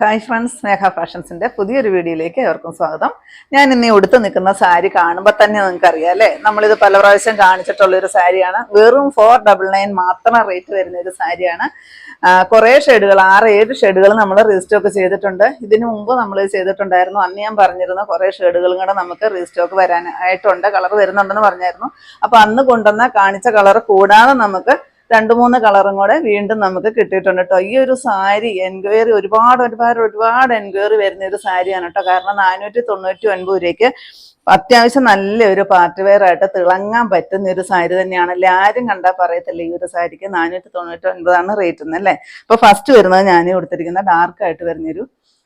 Hi friends സ്നേഹ ഫാഷൻസിന്റെ പുതിയൊരു വീഡിയോയിലേക്ക് ഏവർക്കും സ്വാഗതം. ഞാൻ ഇന്ന് ഉടുത്ത് നിൽക്കുന്ന സാരി കാണുമ്പോൾ തന്നെ നിങ്ങൾക്ക് അറിയാം അല്ലേ? നമ്മളിത് പല പ്രാവശ്യം കാണിച്ചിട്ടുള്ള ഒരു സാരിയാണ്. വെറും ഫോർ ഡബിൾ നയൻ മാത്രം റേറ്റ് വരുന്ന ഒരു സാരിയാണ്. കുറേ ഷെയ്ഡുകൾ ആറ് ഏഴ് ഷെയ്ഡുകൾ നമ്മൾ റീസ്റ്റോക്ക് ചെയ്തിട്ടുണ്ട്. ഇതിനു മുമ്പ് നമ്മൾ ചെയ്തിട്ടുണ്ടായിരുന്നു. അന്ന് ഞാൻ പറഞ്ഞിരുന്ന കുറേ ഷെയ്ഡുകളും കൂടെ നമുക്ക് റീസ്റ്റോക്ക് വരാനായിട്ടുണ്ട്. കളർ വരുന്നുണ്ടെന്ന് പറഞ്ഞായിരുന്നു. അപ്പോൾ അന്ന് കൊണ്ടുവന്ന കാണിച്ച കളർ കൂടാതെ നമുക്ക് രണ്ട് മൂന്ന് കളറും കൂടെ വീണ്ടും നമുക്ക് കിട്ടിയിട്ടുണ്ട് കേട്ടോ. ഈ ഒരു സാരി എൻക്വയറി ഒരുപാട് ഒരുപാട് ഒരുപാട് എൻക്വയറി വരുന്ന ഒരു സാരിയാണ് കേട്ടോ. കാരണം നാനൂറ്റി തൊണ്ണൂറ്റി ഒൻപത് രൂപയ്ക്ക് അത്യാവശ്യം നല്ലൊരു പാർട്ടി വെയർ ആയിട്ട് തിളങ്ങാൻ പറ്റുന്ന ഒരു സാരി തന്നെയാണല്ലേ ആരും കണ്ടാൽ പറയത്തില്ല ഈ ഒരു സാരിക്ക് നാനൂറ്റി തൊണ്ണൂറ്റി ഒൻപതാണ് റേറ്റ് എന്നല്ലേ അപ്പൊ ഫസ്റ്റ് വരുന്നത് ഞാൻ കൊടുത്തിരിക്കുന്ന ഡാർക്ക് ആയിട്ട് വരുന്നൊരു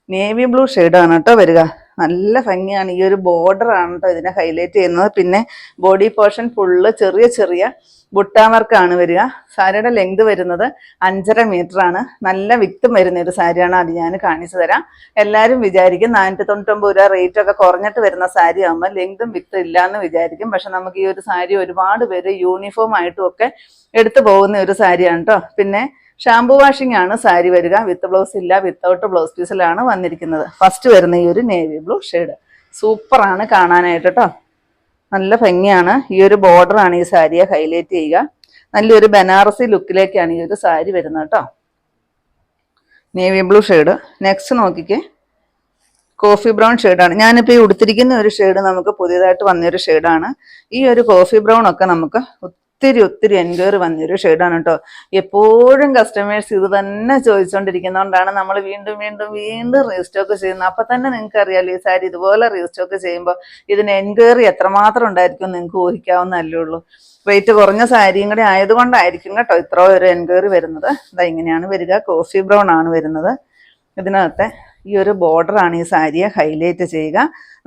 നേവി ബ്ലൂ ആണ് കേട്ടോ വരിക. നല്ല ഭംഗിയാണ്. ഈ ഒരു ബോർഡർ ആണ് കേട്ടോ ഇതിനെ ഹൈലൈറ്റ് ചെയ്യുന്നത്. പിന്നെ ബോഡി പോർഷൻ ഫുള്ള് ചെറിയ ചെറിയ ബുട്ടാവർക്കാണ് വരിക. സാരിയുടെ ലെങ്ത് വരുന്നത് അഞ്ചര മീറ്റർ ആണ്. നല്ല വിത്തും വരുന്ന ഒരു സാരിയാണ് അത് ഞാൻ കാണിച്ചു തരാം. എല്ലാവരും വിചാരിക്കും നാനൂറ്റി തൊണ്ണൂറ്റൊമ്പത് രൂപ റേറ്റ് ഒക്കെ കുറഞ്ഞിട്ട് വരുന്ന സാരി ആകുമ്പോൾ ലെങ്തും വിക്തും ഇല്ല എന്ന് വിചാരിക്കും. പക്ഷെ നമുക്ക് ഈ ഒരു സാരി ഒരുപാട് പേര് യൂണിഫോം ആയിട്ടും ഒക്കെ എടുത്തു പോകുന്ന ഒരു സാരിയാണ് കേട്ടോ പിന്നെ ഷാംപൂ വാഷിംഗ് ആണ് സാരി വരിക. വിത്ത് ബ്ലൗസ് ഇല്ല വിത്തൗട്ട് ബ്ലൗസ് പീസിലാണ് വന്നിരിക്കുന്നത്. ഫസ്റ്റ് വരുന്ന ഈ ഒരു നേവി ബ്ലൂ ഷെയ്ഡ് സൂപ്പറാണ് കാണാനായിട്ട് കേട്ടോ നല്ല ഭംഗിയാണ്. ഈ ഒരു ബോർഡർ ആണ് ഈ സാരിയെ ഹൈലൈറ്റ് ചെയ്യുക. നല്ലൊരു ബനാറസി ലുക്കിലേക്കാണ് ഈ ഒരു സാരി വരുന്നത് കേട്ടോ നേവി ബ്ലൂ ഷെയ്ഡ് നെക്സ്റ്റ് നോക്കിക്കേ. കോഫി ബ്രൗൺ ഷെയ്ഡാണ് ഞാനിപ്പോൾ ഈ ഉടുത്തിരിക്കുന്ന ഒരു ഷെയ്ഡ് നമുക്ക് പുതിയതായിട്ട് വന്നൊരു ഷെയ്ഡാണ് ഈ ഒരു കോഫി ബ്രൗൺ ഒക്കെ നമുക്ക് ഒത്തിരി ഒത്തിരി എൻക്വയറി വന്നൊരു ഷെയ്ഡാണ് കേട്ടോ. എപ്പോഴും കസ്റ്റമേഴ്സ് ഇത് തന്നെ ചോദിച്ചുകൊണ്ടിരിക്കുന്നതുകൊണ്ടാണ് നമ്മൾ വീണ്ടും വീണ്ടും വീണ്ടും റീസ്റ്റോക്ക് ചെയ്യുന്നത്. അപ്പം തന്നെ നിങ്ങൾക്ക് അറിയാലോ ഈ സാരി ഇതുപോലെ റീസ്റ്റോക്ക് ചെയ്യുമ്പോൾ ഇതിന് എൻക്വയറി എത്രമാത്രം ഉണ്ടായിരിക്കും നിങ്ങൾക്ക് ഊഹിക്കാവുന്നതല്ലേ ഉള്ളൂ റേറ്റ് കുറഞ്ഞ സാരിയും കൂടി ആയതുകൊണ്ടായിരിക്കും കേട്ടോ ഇത്ര ഒരു എൻക്വയറി വരുന്നത്. ഇതാ ഇങ്ങനെയാണ് വരിക. കോഫി ബ്രൗൺ ആണ് വരുന്നത്. ഇതിനകത്തെ ഈ ഒരു ബോർഡർ ആണ് ഈ സാരിയെ ഹൈലൈറ്റ് ചെയ്യുക.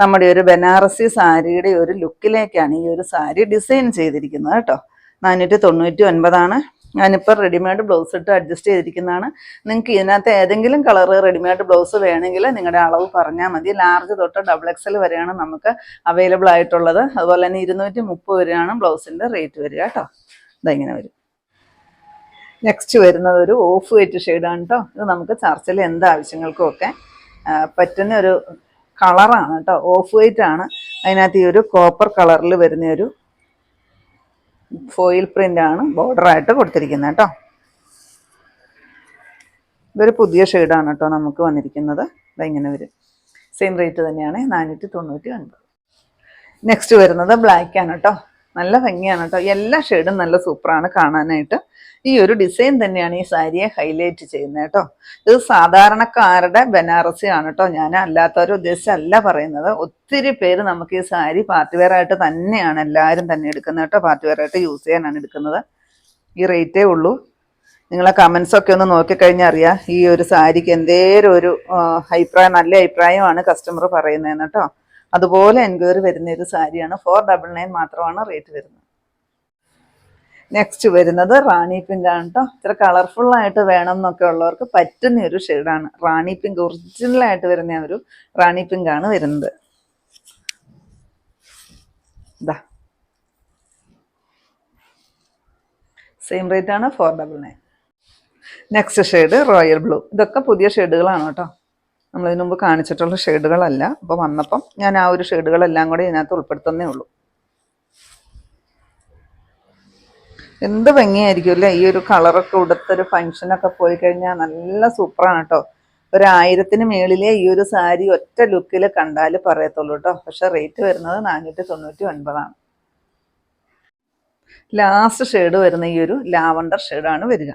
നമ്മുടെ ഒരു ബനാറസി സാരിയുടെ ഒരു ലുക്കിലേക്കാണ് ഈ ഒരു സാരി ഡിസൈൻ ചെയ്തിരിക്കുന്നത് കേട്ടോ. നാനൂറ്റി തൊണ്ണൂറ്റി ഒൻപതാണ് ഞാനിപ്പോൾ റെഡിമെയ്ഡ് ബ്ലൗസ് ഇട്ട് അഡ്ജസ്റ്റ് ചെയ്തിരിക്കുന്നതാണ്. നിങ്ങൾക്ക് ഇതിനകത്ത് ഏതെങ്കിലും കളർ റെഡിമെയ്ഡ് ബ്ലൗസ് വേണമെങ്കിൽ നിങ്ങളുടെ അളവ് പറഞ്ഞാൽ മതി. ലാർജ് തൊട്ട് ഡബിൾ എക്സൽ വരെയാണ് നമുക്ക് അവൈലബിൾ ആയിട്ടുള്ളത്. അതുപോലെ തന്നെ ഇരുന്നൂറ്റി മുപ്പത് വരെയാണ് ബ്ലൗസിന്റെ റേറ്റ് വരിക കേട്ടോ. ഇതെങ്ങനെ വരും. നെക്സ്റ്റ് വരുന്നത് ഒരു ഓഫ് വൈറ്റ് ഷെയ്ഡാണ് കേട്ടോ ഇത് നമുക്ക് ചർച്ചിൽ എന്ത് ആവശ്യങ്ങൾക്കും ഒക്കെ പറ്റുന്ന ഒരു കളറാണ് കേട്ടോ ഓഫ് വൈറ്റ് ആണ്. അതിനകത്ത് ഈ ഒരു കോപ്പർ കളറിൽ വരുന്ന ഒരു ഫോയിൽ border ആയിട്ട് കൊടുത്തിരിക്കുന്നത് കേട്ടോ. ഇതൊരു പുതിയ ഷെയ്ഡാണ് കേട്ടോ നമുക്ക് വന്നിരിക്കുന്നത്. ഇങ്ങനെ വരും. സെയിം റേറ്റ് തന്നെയാണ് നാനൂറ്റി തൊണ്ണൂറ്റി ഒൻപത്. നെക്സ്റ്റ് വരുന്നത് ബ്ലാക്ക് ആണ് കേട്ടോ. നല്ല ഭംഗിയാണ് കേട്ടോ എല്ലാ ഷെയ്ഡും നല്ല സൂപ്പറാണ് കാണാനായിട്ട്. ഈ ഒരു ഡിസൈൻ തന്നെയാണ് ഈ സാരിയെ ഹൈലൈറ്റ് ചെയ്യുന്നത് കേട്ടോ ഇത് സാധാരണക്കാരുടെ ബനാറസി ആണ് കേട്ടോ ഞാൻ അല്ലാത്തവരെ ഉദ്ദേശിച്ചല്ല പറയുന്നത്. ഒത്തിരി പേര് നമുക്ക് ഈ സാരി പാർട്ടി വെയർ ആയിട്ട് തന്നെയാണ് എല്ലാവരും തന്നെ എടുക്കുന്നത് കേട്ടോ പാർട്ടി വെയർ ആയിട്ട് യൂസ് ചെയ്യാനാണ് എടുക്കുന്നത്. ഈ റേറ്റേ ഉള്ളൂ. നിങ്ങളെ കമൻസ് ഒക്കെ ഒന്ന് നോക്കിക്കഴിഞ്ഞാൽ അറിയാം. ഈ ഒരു സാരിക്ക് എന്തേലും ഒരു അഭിപ്രായം നല്ല അഭിപ്രായമാണ് കസ്റ്റമർ പറയുന്നതെന്ന് കേട്ടോ അതുപോലെ എൻക്വയറി വരുന്ന ഒരു സാരിയാണ് ഫോർ ഡബിൾ നയൻ മാത്രമാണ് റേറ്റ് വരുന്നത്. നെക്സ്റ്റ് വരുന്നത് റാണി പിങ്ക് ആണ് കേട്ടോ ഇത്ര കളർഫുൾ ആയിട്ട് വേണം എന്നൊക്കെ ഉള്ളവർക്ക് പറ്റുന്ന ഒരു ഷെയ്ഡാണ് റാണി പിങ്ക് ഒറിജിനൽ ആയിട്ട് വരുന്ന ഒരു റാണി പിങ്ക് ആണ് വരുന്നത്. സെയിം റേറ്റ് ആണ് four double nine next shade royal blue ഇതൊക്കെ പുതിയ ഷെയ്ഡുകളാണ് കേട്ടോ നമ്മൾ ഇതിനു മുമ്പ് കാണിച്ചിട്ടുള്ള ഷെയ്ഡുകളല്ല. അപ്പോൾ വന്നപ്പം ഞാൻ ആ ഒരു ഷെയ്ഡുകളെല്ലാം കൂടി ഇതിനകത്ത് ഉൾപ്പെടുത്തുന്നേ ഉള്ളൂ. എന്ത് ഭംഗിയായിരിക്കും അല്ലേ? ഈ ഒരു കളറൊക്കെ ഉടുത്തൊരു ഫംഗ്ഷനൊക്കെ പോയി കഴിഞ്ഞാൽ നല്ല സൂപ്പറാണ് കേട്ടോ ഒരു ആയിരത്തിന് മേളിലെ ഈ ഒരു സാരി ഒറ്റ ലുക്കിൽ കണ്ടാൽ പറയത്തുള്ളൂ കേട്ടോ പക്ഷെ റേറ്റ് വരുന്നത് നാനൂറ്റി തൊണ്ണൂറ്റി ഒൻപതാണ് ലാസ്റ്റ് ഷെയ്ഡ് വരുന്ന ഈ ഒരു ലാവണ്ടർ ഷെയ്ഡാണ് വരിക.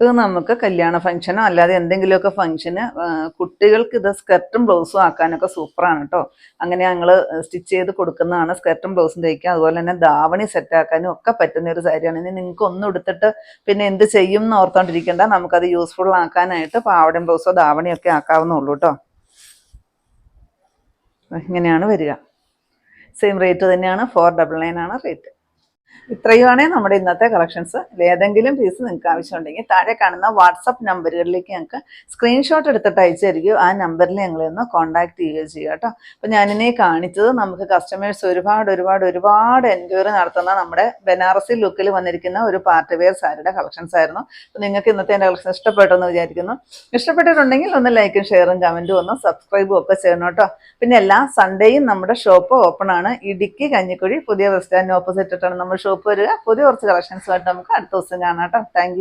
ഇത് നമുക്ക് കല്യാണ ഫംഗ്ഷനോ അല്ലാതെ എന്തെങ്കിലുമൊക്കെ ഫംഗ്ഷന് കുട്ടികൾക്ക് ഇത് സ്കർട്ടും ബ്ലൗസും ആക്കാനൊക്കെ സൂപ്പറാണ് കേട്ടോ അങ്ങനെ ഞങ്ങൾ സ്റ്റിച്ച് ചെയ്ത് കൊടുക്കുന്നതാണ് സ്കർട്ടും ബ്ലൗസും തയ്ക്കുക. അതുപോലെ തന്നെ ധാവണി സെറ്റ് ആക്കാനും ഒക്കെ പറ്റുന്ന ഒരു സാരിയാണ് ഇനി നിങ്ങൾക്ക് ഒന്നും എടുത്തിട്ട് പിന്നെ എന്ത് ചെയ്യും എന്ന് ഓർത്തോണ്ടിരിക്കേണ്ട. നമുക്കത് യൂസ്ഫുൾ ആക്കാനായിട്ട് പാവടയും ബ്ലൗസോ ധാവണിയോ ഒക്കെ ആക്കാവുന്നുള്ളൂ കേട്ടോ ഇങ്ങനെയാണ് വരിക. സെയിം റേറ്റ് തന്നെയാണ്. ഫോർ ഡബിൾ നയൻ ആണ് റേറ്റ് ഇത്രയുമാണ് നമ്മുടെ ഇന്നത്തെ കളക്ഷൻസ്. ഏതെങ്കിലും പീസ് നിങ്ങൾക്ക് ആവശ്യമുണ്ടെങ്കിൽ താഴെ കാണുന്ന വാട്സപ്പ് നമ്പറുകളിലേക്ക് ഞങ്ങൾക്ക് സ്ക്രീൻഷോട്ട് എടുത്തിട്ട് അയച്ചു തരികയോ ആ നമ്പറിൽ ഞങ്ങളെ ഒന്ന് കോൺടാക്ട് ചെയ്യുകയോ ചെയ്യുക കേട്ടോ. അപ്പോൾ ഞാനിനെ കാണിച്ചത് നമുക്ക് കസ്റ്റമേഴ്സ് ഒരുപാട് ഒരുപാട് ഒരുപാട് എൻക്വയറി നടത്തുന്ന നമ്മുടെ ബനാറസി ലുക്കിൽ വന്നിരിക്കുന്ന ഒരു പാർട്ടി വെയർ സാരിയുടെ കളക്ഷൻസ് ആയിരുന്നു. അപ്പോൾ നിങ്ങൾക്ക് ഇന്നത്തെ എന്റെ കളക്ഷൻ ഇഷ്ടപ്പെട്ടെന്ന് വിചാരിക്കുന്നു. ഇഷ്ടപ്പെട്ടിട്ടുണ്ടെങ്കിൽ ഒന്ന് ലൈക്കും ഷെയറും കമന്റും ഒന്ന് സബ്സ്ക്രൈബും ഒക്കെ ചെയ്യണം കേട്ടോ. പിന്നെ എല്ലാ സൺഡേയും നമ്മുടെ ഷോപ്പ് ഓപ്പൺ ആണ്. ഇടുക്കി കഞ്ഞിക്കുഴി പുതിയ ബസ് സ്റ്റാൻഡിന് ഓപ്പോസിറ്റ് ഇട്ടാണ് നമ്മുടെ ഷോപ്പ് വരിക. പുതിയ കുറച്ച് കളക്ഷൻസുമായിട്ട് നമുക്ക് അടുത്ത ദിവസം കാണാം കേട്ടോ. താങ്ക്